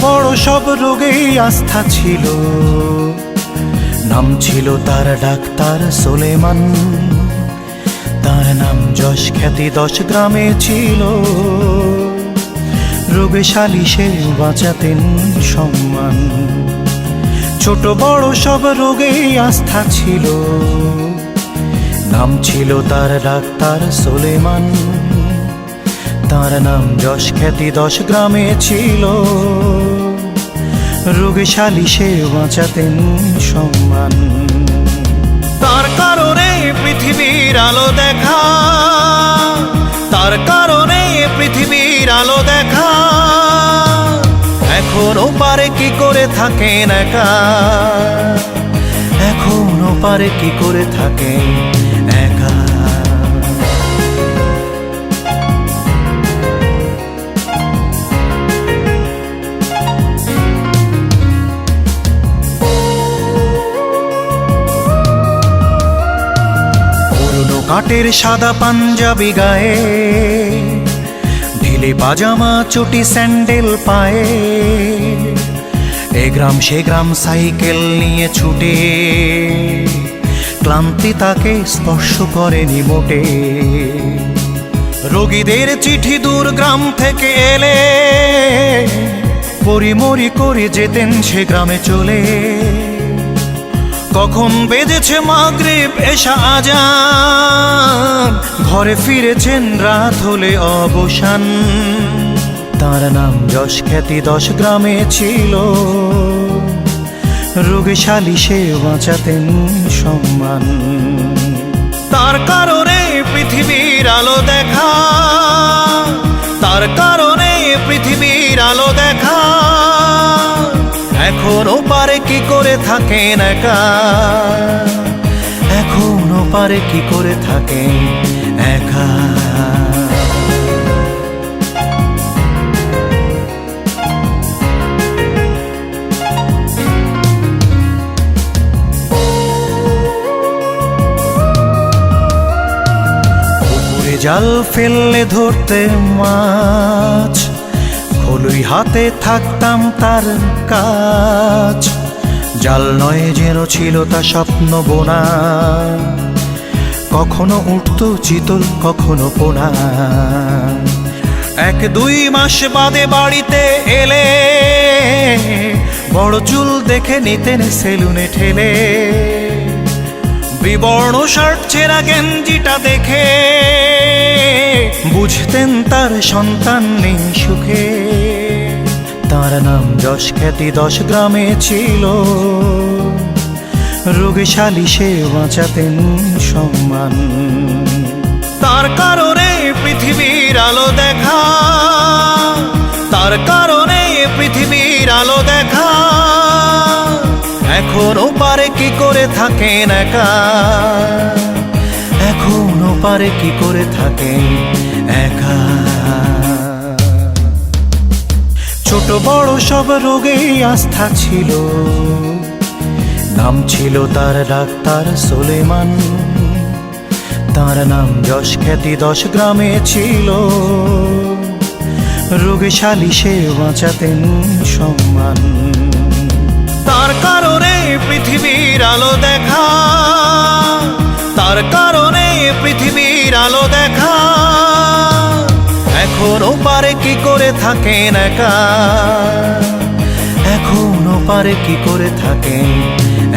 বড় সব রোগেই আস্থা ছিল। নাম ছিল তার ডাক্তার সোলেমান। তার নাম যশ খ্যাতি দশ গ্রামে ছিল। রোগে সালিশে বাঁচাতেন সম্মান। ছোট বড় সব রোগেই আস্থা ছিল। নাম ছিল তার ডাক্তার সোলেমান। তার নাম যশ খ্যাতি দশ গ্রামে ছিল। রোগে সালিশে বাঁচাতেন সম্মান। তার কারণে পৃথিবীর আলো দেখা। তার কারণে পৃথিবীর আলো দেখা। এখনও পারে কি করে থাকেন একা? এখনও পারে কি করে থাকেন কাঠের সাদা পাঞ্জাবি গায়ে, ঢিলে পাজামা, চটি, স্যান্ডেল পায়ে। এ গ্রাম সে গ্রাম সাইকেল নিয়ে ছুটে, ক্লান্তি তাকে স্পর্শ করেনি মোটে রোগীদের চিঠি দূর গ্রাম থেকে এলে, পরিমরি করে যেতেন সে গ্রামে চলে। কখন বেজেছে মাগরিব এসা আজান? ঘরে ফিরেছেন রাত হলে অবসান। তার নাম যশ খ্যাতি দশ গ্রামে ছিল। রোগে সালিশে বাঁচাতেন সম্মান। তার কারণে পৃথিবীর আলো এখনও পারে কি করে থাকেন একা? এখনও পারে কি করে থাকেন একা? জাল ফেললে ধরতে মাছ খোলুই হাতে থাকতাম তার কাজ। জাল নয় যেন ছিল তা স্বপ্ন বোনা। কখনো উঠতো চিতল, কখনো পোনা। এক দুই মাস বাদে বাড়িতে এলে, বড় চুল দেখে নিতেন সেলুনে ঠেলে। বিবর্ণ শার্ট ছেঁড়া গেঞ্জিটা দেখে, বুঝতেন তার সন্তান নেই সুখে। তার নাম যশ খ্যাতি দশ গ্রামে ছিল। রোগে সালিশে বাঁচাতেন সম্মান। তার কারণে পৃথিবীর আলো দেখা। তার কারণে পৃথিবীর আলো দেখা। এখনও পারে কি করে থাকেন একা? এখনও পারে কি করে থাকেন একা? ছোট বড় সব রোগেই আস্থা ছিল। নাম ছিল তার ডাক্তার সোলেমান। তার নাম যশ খ্যাতি দশ গ্রামে ছিল। রোগে সালিশে বাঁচাতেন সম্মান। তার কারণে পৃথিবীর আলো দেখা। তার কারণে পৃথিবীর আলো দেখা। এখনও পারে কি করে থাকেন একা? এখনও পারে কি করে থাকেন